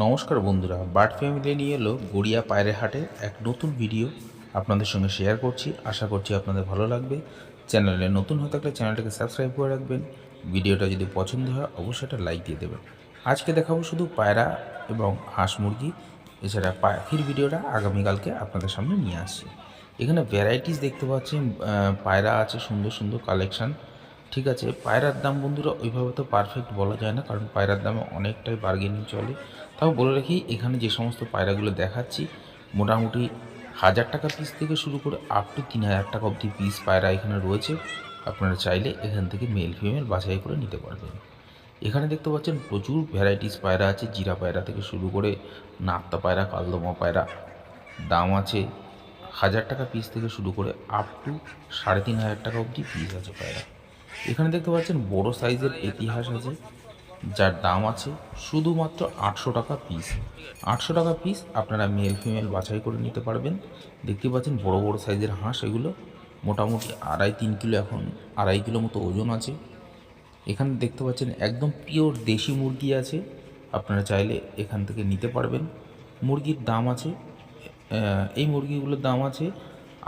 নমস্কার বন্ধুরা bird family নিয়ে এলো গড়িয়া পায়রা হাটে এক নতুন ভিডিও আপনাদের সঙ্গে শেয়ার করছি। আশা করছি আপনাদের ভালো লাগবে। চ্যানেলে নতুন হয়ে থাকলে চ্যানেলটাকে সাবস্ক্রাইব করে রাখবেন। ভিডিওটা যদি পছন্দ হয় অবশ্যই একটা লাইক দিয়ে দেবেন। আজকে দেখাবো শুধু পায়রা এবং হাঁস মুরগি। এছাড়া পাখির ভিডিওটা আগামীকালকে আপনাদের সামনে নিয়ে আসছি। এখানে ভ্যারাইটিস দেখতে পাচ্ছেন আহ, পায়রা আছে সুন্দর সুন্দর কালেকশান ঠিক আছে, পায়রার দাম বন্ধুরা ওইভাবে তো পারফেক্ট বলা যায় না, কারণ পায়রার দামে অনেকটাই বার্গেনিং চলে। তাও বলে রাখি, এখানে যে সমস্ত পায়রাগুলো দেখাচ্ছি, মোটামুটি হাজার টাকা পিস থেকে শুরু করে আপ টু তিন হাজার টাকা অবধি পিস পায়রা এখানে রয়েছে। আপনারা চাইলে এখান থেকে মেল ফিমেল বাছাই করে নিতে পারবেন। এখানে দেখতে পাচ্ছেন প্রচুর ভ্যারাইটিস পায়রা আছে, জিরা পায়রা থেকে শুরু করে নাত্তা পায়রা, কালদমা পায়রা, দাম আছে হাজার টাকা পিস থেকে শুরু করে আপ টু সাড়ে তিন হাজার টাকা অবধি পিস আছে পায়রা। এখানে দেখতে পাচ্ছেন বড় সাইজের ইতিহাস আছে, যার দাম আছে শুধুমাত্র আটশো টাকা পিস আটশো টাকা পিস আপনারা মেল ফিমেল বাছাই করে নিতে পারবেন। দেখতে পাচ্ছেন বড় বড় সাইজের হাঁস এগুলো, মোটামুটি আড়াই, তিন কিলো এখন, আড়াই কিলো মতো ওজন আছে। এখানে দেখতে পাচ্ছেন একদম পিওর দেশি মুরগি আছে, আপনারা চাইলে এখান থেকে নিতে পারবেন। মুরগির দাম আছে এই মুরগিগুলোর দাম আছে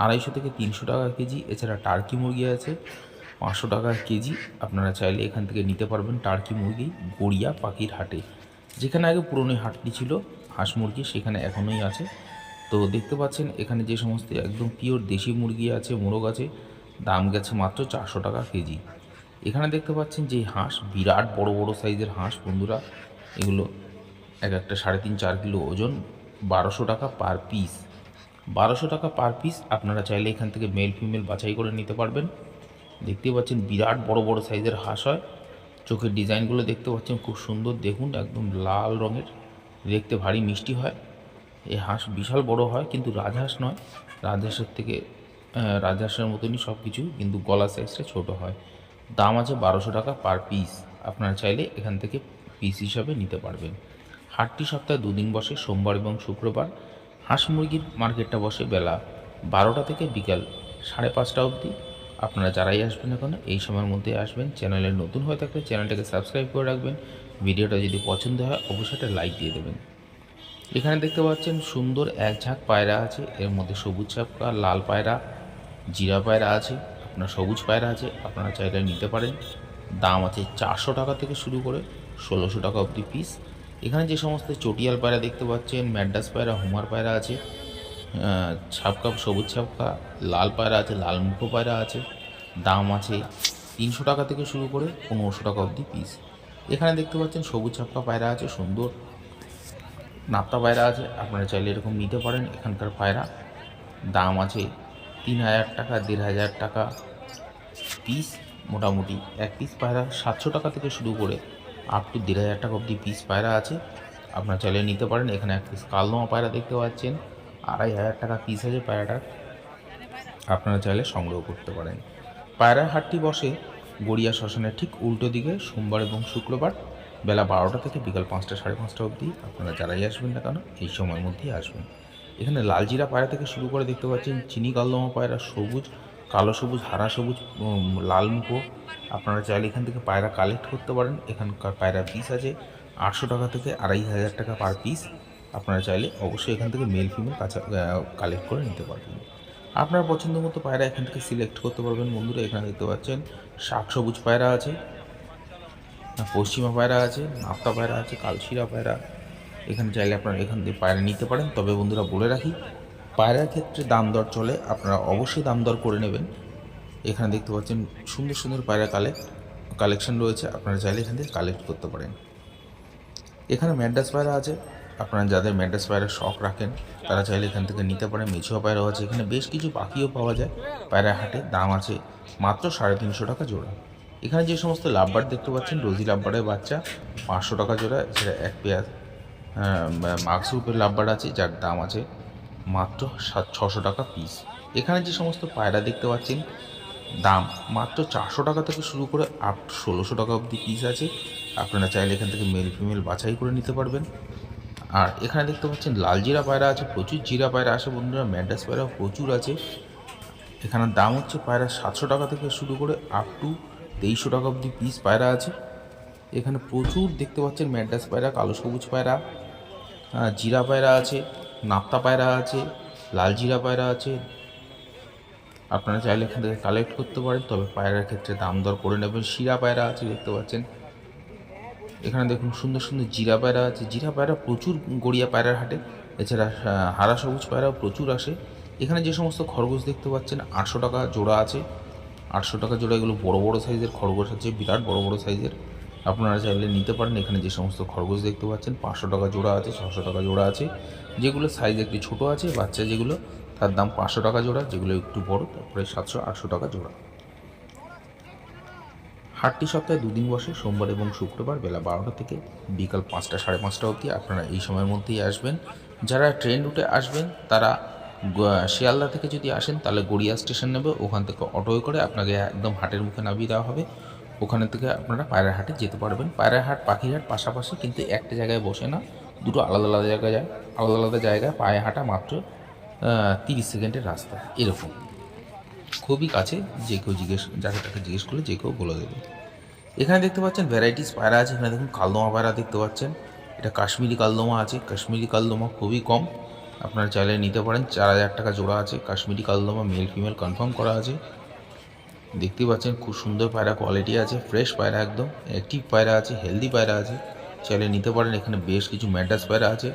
আড়াইশো থেকে তিনশো টাকা কেজি, এছাড়া টার্কি মুরগি আছে। পাঁচশো টাকা কেজি আপনারা চাইলে এখান থেকে নিতে পারবেন টার্কি মুরগি গড়িয়া পাখির হাটে। যেখানে আগে পুরনো হাটটি ছিল, হাঁস মুরগি সেখানে এখনোই আছে। তো দেখতে পাচ্ছেন, এখানে যে সমস্ত একদম পিওর দেশি মুরগি আছে, মোরগ আছে, দাম গেছে মাত্র চারশো টাকা কেজি। এখানে দেখতে পাচ্ছেন যে হাঁস, বিরাট বড় বড় সাইজের হাঁস বন্ধুরা। এগুলো এক একটা সাড়ে তিন চার কিলো ওজন, বারোশো টাকা পার পিস বারোশো টাকা পার পিস আপনারা চাইলে এখান থেকে মেল ফিমেল বাছাই করে নিতে পারবেন। দেখতে পাচ্ছেন বিরাট বড় বড় সাইজের হাঁস হয়। চোখের ডিজাইনগুলো দেখতে পাচ্ছেন খুব সুন্দর। দেখুন, একদম লাল রঙের। দেখতে ভারী মিষ্টি হয়। এই হাঁস বিশাল বড় হয়, কিন্তু রাজহাঁস নয়। রাজহাঁসের থেকে রাজহাঁসের মতনই সব কিছু কিন্তু গলা সাইজটা ছোট হয়। দাম আছে বারোশো টাকা পার পিস আপনারা চাইলে এখান থেকে পিস হিসাবে নিতে পারবেন। হাটটি সপ্তাহে দুদিন বসে, সোমবার এবং শুক্রবার। হাঁস মুরগির মার্কেটটা বসে বেলা বারোটা থেকে বিকাল সাড়ে পাঁচটা অবধি। আপনারা যারাই আসবেন এখন এই সময়ের মধ্যে আসবেন। চ্যানেলে নতুন হয়ে থাকলে চ্যানেলটাকে সাবস্ক্রাইব করে রাখবেন। ভিডিওটা যদি পছন্দ হয়, অবশ্যই একটা লাইক দিয়ে দেবেন। এখানে দেখতে পাচ্ছেন সুন্দর এক ঝাঁক পায়রা আছে। এর মধ্যে সবুজ ছাপকা লাল পায়রা, জিরা পায়রা আছে। আপনার সবুজ পায়রা আছে, আপনারা চাইলে নিতে পারেন। দাম আছে চারশো টাকা থেকে শুরু করে ষোলোশো টাকা অবধি পিস এখানে যে সমস্ত চটিয়াল পায়রা দেখতে পাচ্ছেন ম্যাডাস পায়রা, হুমার পায়রা আছে। ছাপকা সবুজ ছাপকা লাল পায়রা আছে, লাল মুখো পায়রা আছে, দাম আছে তিনশো টাকা থেকে শুরু করে পনেরোশো টাকা অবধি পিস এখানে দেখতে পাচ্ছেন সবুজ ছাপকা পায়রা আছে, সুন্দর নাপ্তা পায়রা আছে, আপনারা চাইলে এরকম নিতে পারেন, এখানকার পায়রা। দাম আছে তিন হাজার টাকা, দেড় হাজার টাকা পিস মোটামুটি এক পিস পায়রা সাতশো টাকা থেকে শুরু করে আপ টু দেড় হাজার টাকা অবধি পিস পায়রা আছে। আপনারা চাইলে নিতে পারেন, এখানে এক পিস কালদমা পায়রা দেখতে পাচ্ছেন। আড়াই হাজার টাকা পিস আছে পায়রাটার। আপনারা চাইলে সংগ্রহ করতে পারেন। পায়রা হাটটি বসে গড়িয়া শ্মশানের ঠিক উল্টো দিকে সোমবার এবং শুক্রবার বেলা বারোটা থেকে বিকাল পাঁচটা, সাড়ে পাঁচটা অবধি আপনারা যারাই আসবেন না কেন, এই সময়ের মধ্যেই আসবেন। এখানে লালজিরা পায়রা থেকে শুরু করে দেখতে পাচ্ছেন চিনি কালদমা পায়রা সবুজ, কালো সবুজ, হারা সবুজ লাল মুখো। আপনারা চাইলে এখান থেকে পায়রা কালেক্ট করতে পারেন। এখানকার পায়রা পিস আছে আটশো টাকা থেকে আড়াই হাজার টাকা পার পিস আপনারা চাইলে অবশ্যই এখান থেকে মেল ফিমেল কাছা কালেক্ট করে নিতে পারবেন। আপনার পছন্দ মতো পায়রা এখান থেকে সিলেক্ট করতে পারবেন। বন্ধুরা, এখানে দেখতে পাচ্ছেন, শাক সবুজ পায়রা আছে পশ্চিমা পায়রা আছে নাপ্তা পায়রা আছে, কালশিরা পায়রা। এখানে চাইলে আপনারা এখান থেকে পায়রা নিতে পারেন। তবে বন্ধুরা, বলে রাখি, পায়রার ক্ষেত্রে দাম দর চলে, আপনারা অবশ্যই দাম দর করে নেবেন। এখানে দেখতে পাচ্ছেন, সুন্দর সুন্দর পায়রা কালেক্ট কালেকশন রয়েছে। আপনারা চাইলে এখান থেকে কালেক্ট করতে পারেন। এখানে ম্যাড্রাস পায়রা আছে আপনারা যাদের ম্যাড্রাস পায়রার শখ রাখেন, তারা চাইলে এখান থেকে নিতে পারেন। মেছুয়া পায়রাও আছে। এখানে বেশ কিছু পাখিও পাওয়া যায়। পায়রা হাটে দাম আছে মাত্র সাড়ে তিনশো টাকা জোড়া। এখানে যে সমস্ত লাভবার দেখতে পাচ্ছেন, রোজি লাভবারের বাচ্চা, পাঁচশো টাকা জোড়া। এছাড়া এক পেয়ার মাক্স রূপের লাভবার আছে, যার দাম আছে মাত্র সাত, ছশো টাকা পিস। এখানে যে সমস্ত পায়রা দেখতে পাচ্ছেন, দাম মাত্র চারশো টাকা থেকে শুরু করে আপ ষোলোশো টাকা অবধি পিস আছে। আপনারা চাইলে এখান থেকে মেল ফিমেল বাছাই করে নিতে পারবেন। আর এখানে দেখতে পাচ্ছেন লাল জিরা পায়রা আছে, প্রচুর জিরা পায়রা আছে বন্ধুরা ম্যাডাস পায়রা প্রচুর আছে। এখানে দাম হচ্ছে পায়রা সাতশো টাকা থেকে শুরু করে আপ টু তেইশশো টাকা অবধি পিস পায়রা আছে। এখানে প্রচুর দেখতে পাচ্ছেন ম্যাডাস পায়রা, কালো সবুজ পায়রা জিরা পায়রা আছে, নাপ্তা পায়রা আছে, লাল জিরা পায়রা আছে। আপনারা চাইলে এখান থেকে কালেক্ট করতে পারেন, তবে পায়রার ক্ষেত্রে দাম দর করে নেবেন। শিরা পায়রা আছে দেখতে পাচ্ছেন। এখানে দেখুন সুন্দর সুন্দর জিরা পায়রা আছে। জিরা পায়রা প্রচুর গড়িয়া পায়রার হাটে। এছাড়া হারা সবুজ পায়রাও প্রচুর আসে। এখানে যে সমস্ত খরগোশ দেখতে পাচ্ছেন, আটশো টাকা জোড়া আছে। আটশো টাকা জোড়া এগুলো বড় বড় সাইজের খরগোশ আছে, বিরাট বড় বড় সাইজের। আপনারা চাইলে নিতে পারেন। এখানে যে সমস্ত খরগোশ দেখতে পাচ্ছেন, পাঁচশো টাকা জোড়া আছে, ছশো টাকা জোড়া আছে। যেগুলো সাইজ একটু ছোটো আছে, বাচ্চা যেগুলো, তার দাম পাঁচশো টাকা জোড়া, যেগুলো একটু বড়, তারপরে সাতশো, আটশো টাকা জোড়া। হাটটি সপ্তাহে দুদিন বসে সোমবার এবং শুক্রবার বেলা বারোটা থেকে বিকাল পাঁচটা, সাড়ে পাঁচটা অবধি আপনারা এই সময়ের মধ্যেই আসবেন। যারা ট্রেন রুটে আসবেন, তারা শিয়ালদা থেকে যদি আসেন, তাহলে গড়িয়া স্টেশন নেবে। ওখান থেকে অটোয় করে আপনাকে একদম হাটের মুখে নামিয়ে দেওয়া হবে। ওখানে থেকে আপনারা পায়রার হাটে যেতে পারবেন। পায়রার হাট, পাখির হাট পাশাপাশি কিন্তু একটা জায়গায় বসে না, দুটো আলাদা আলাদা জায়গায় যায়। আলাদা আলাদা জায়গায় পায়ে হাঁটা মাত্র তিরিশ সেকেন্ডের রাস্তা। এরকম। খুবই কাছে যে কেউ জিজ্ঞেস, যাকে তাকে জিজ্ঞেস করলে যে কেউ বলে দেবে। এখানে দেখতে পাচ্ছেন ভ্যারাইটিস পায়রা আছে। এখানে দেখুন কালদমা পায়রা দেখতে পাচ্ছেন। এটা কাশ্মীরি কালদমা আছে। কাশ্মীরি কালদমা খুবই কম। আপনারা চাইলে নিতে পারেন। চার হাজার টাকা জোড়া আছে। কাশ্মীরি কালদমা মেল ফিমেল কনফার্ম করা আছে। দেখতে পাচ্ছেন খুব সুন্দর পায়রা কোয়ালিটি আছে। ফ্রেশ পায়রা একদম। অ্যাক্টিভ পায়রা আছে হেলদি পায়রা আছে। চাইলে নিতে পারেন। এখানে বেশ কিছু ম্যাডাস পায়রা আছে।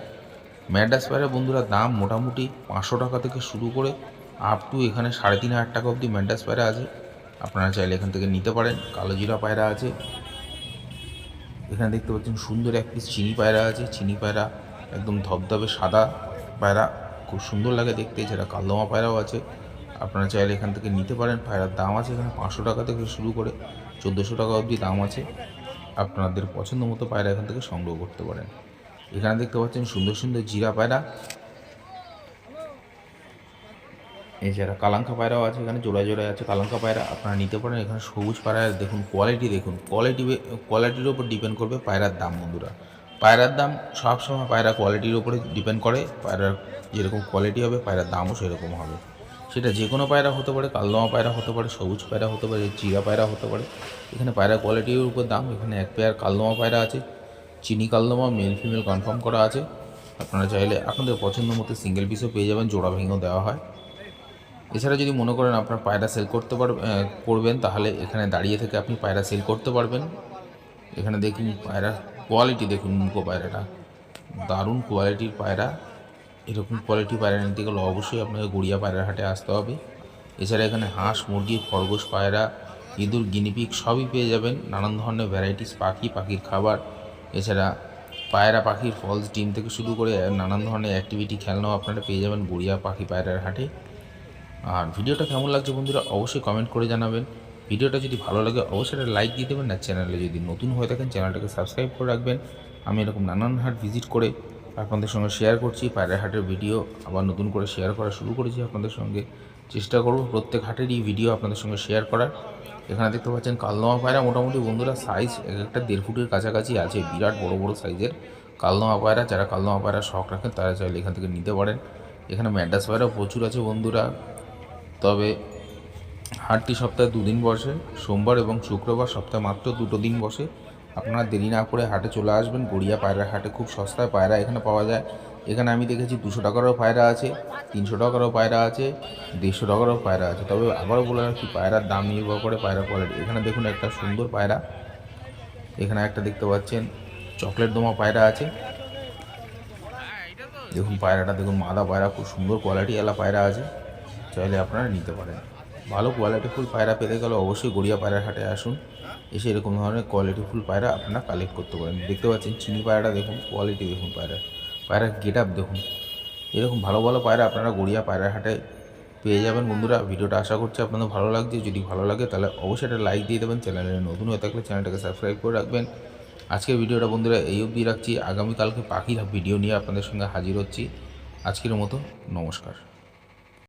ম্যাডাস পায়রা বন্ধুরা দাম মোটামুটি পাঁচশো টাকা থেকে শুরু করে আপ টু এখানে সাড়ে তিন হাজার টাকা অবধি ম্যাডাস পায়রা আছে। আপনারা চাইলে এখান থেকে নিতে পারেন। কালো জিরা পায়রা আছে। এখানে দেখতে পাচ্ছেন সুন্দর এক পিস চিনি পায়রা আছে। চিনি পায়রা একদম ধবধবে সাদা পায়রা। খুব সুন্দর লাগে দেখতে। এছাড়া কালদমা পায়রাও আছে। আপনারা চাইলে এখান থেকে নিতে পারেন। পায়রার দাম আছে এখানে পাঁচশো টাকা থেকে শুরু করে চোদ্দোশো টাকা অবধি দাম আছে। আপনাদের পছন্দ মতো পায়রা এখান থেকে সংগ্রহ করতে পারেন। এখানে দেখতে পাচ্ছেন সুন্দর সুন্দর জিরা পায়রা। এছাড়া কালাঙ্কা পায়রাও আছে, এখানে জোড়ায় জোড়ায় আছে কালাঙ্কা পায়রা, আপনারা নিতে পারেন। এখানে সবুজ পায়রা, দেখুন কোয়ালিটি দেখুন। কোয়ালিটি কোয়ালিটির উপর ডিপেন্ড করবে পায়রার দাম, বন্ধুরা। পায়রার দাম সবসময় পায়রা কোয়ালিটির উপরে ডিপেন্ড করে। পায়রার যেরকম কোয়ালিটি হবে, পায়রার দামও সেরকম হবে। সেটা যে কোনো পায়রা হতে পারে, কালদমা পায়রা হতে পারে, সবুজ পায়রা হতে পারে চিরা পায়রা হতে পারে। এখানে পায়রা কোয়ালিটির উপর দাম, এখানে এক পেয়ার কালদমা পায়রা আছে। চিনি কালদমা মেল ফিমেল কনফার্ম করা আছে। আপনারা চাইলে, আপনাদের পছন্দ মতো সিঙ্গেল পিসও পেয়ে যাবেন, জোড়া ভেঙেও দেওয়া হয়। এছাড়া যদি মনে করেন আপনার পায়রা সেল করতে পারবেন করবেন, তাহলে এখানে দাঁড়িয়ে থেকে আপনি পায়রা সেল করতে পারবেন। এখানে দেখুন পায়রা কোয়ালিটি দেখুন মুখো পায়রাটা। দারুণ কোয়ালিটির পায়রা। এরকম কোয়ালিটি পায়রা নিতে গেলে অবশ্যই আপনাকে গড়িয়া পায়রার হাটে আসতে হবে। এছাড়া এখানে হাঁস, মুরগি, খরগোশ, পায়রা, ইঁদুর গিনিপিক সবই পেয়ে যাবেন। নানান ধরনের ভ্যারাইটিস পাখি, পাখির খাবার। এছাড়া পায়রা, পাখির ফলস ডিম থেকে শুরু করে নানান ধরনের অ্যাক্টিভিটি খেলনাও আপনারা পেয়ে যাবেন গড়িয়া পাখি পায়রার হাটে। আর ভিডিওটা কেমন লাগছে বন্ধুরা অবশ্যই কমেন্ট করে জানাবেন। ভিডিওটা যদি ভালো লাগে, অবশ্যই একটা লাইক দিয়ে দেবেন। আর চ্যানেলে যদি নতুন হয়ে থাকেন চ্যানেলটাকে সাবস্ক্রাইব করে রাখবেন। আমি এরকম নানান হাট ভিজিট করে আপনাদের সঙ্গে শেয়ার করছি। পায়রা হাটের ভিডিও আবার নতুন করে শেয়ার করা শুরু করেছি আপনাদের সঙ্গে। চেষ্টা করব প্রত্যেক হাটেরই ভিডিও আপনাদের সঙ্গে শেয়ার করার। এখানে দেখতে পাচ্ছেন কালদমা পায়রা। মোটামুটি বন্ধুরা সাইজ এক একটা দেড় ফুটের কাছাকাছি আছে, বিরাট বড় বড় সাইজের কালদমা পায়রা, যারা কালদমা পায়রা শখ রাখেন, তারা চাইলে এখান থেকে নিতে পারেন। এখানে ম্যাডাস পায়রাও প্রচুর আছে বন্ধুরা। তবে হাটটি সপ্তাহে দুদিন বসে, সোমবার এবং শুক্রবার সপ্তাহে মাত্র দুটো দিন বসে। আপনারা দেরি না করে হাটে চলে আসবেন। গড়িয়া পায়রা হাটে, খুব সস্তায় পায়রা এখানে পাওয়া যায়। এখানে আমি দেখেছি দুশো টাকারও পায়রা আছে, তিনশো টাকারও পায়রা আছে, দেড়শো টাকারও পায়রা আছে। তবে আবারও বলে রাখি, পায়রার দাম নির্ভর করে পায়রা কোয়ালিটি এখানে দেখুন একটা সুন্দর পায়রা। এখানে একটা দেখতে পাচ্ছেন, চকলেট দোমা পায়রা আছে। দেখুন পায়রাটা, দেখুন মাদা পায়রা, খুব সুন্দর কোয়ালিটি এলা পায়রা আছে। চাইলে আপনারা নিতে পারেন। ভালো কোয়ালিটিফুল পায়রা পেতে গেলে অবশ্যই গড়িয়া পায়রার হাটে আসুন। এসে এরকম ধরনের কোয়ালিটিফুল পায়রা আপনারা কালেক্ট করতে পারেন। দেখতে পাচ্ছেন চিনি পায়রাটা দেখুন কোয়ালিটি দেখুন পায়রা। পায়রার গেট আপ দেখুন। এরকম ভালো ভালো পায়রা আপনারা গড়িয়া পায়রার হাটে পেয়ে যাবেন। বন্ধুরা, ভিডিওটা আশা করছি আপনাদের ভালো লাগছে। যদি ভালো লাগে তাহলে অবশ্যই একটা লাইক দিয়ে দেবেন। চ্যানেলে নতুন হয়ে থাকলে চ্যানেলটাকে সাবস্ক্রাইব করে রাখবেন। আজকের ভিডিওটা বন্ধুরা এই অবধি রাখছি। আগামীকালকে পাখির ভিডিও নিয়ে আপনাদের সঙ্গে হাজির হচ্ছি। আজকের মতো নমস্কার।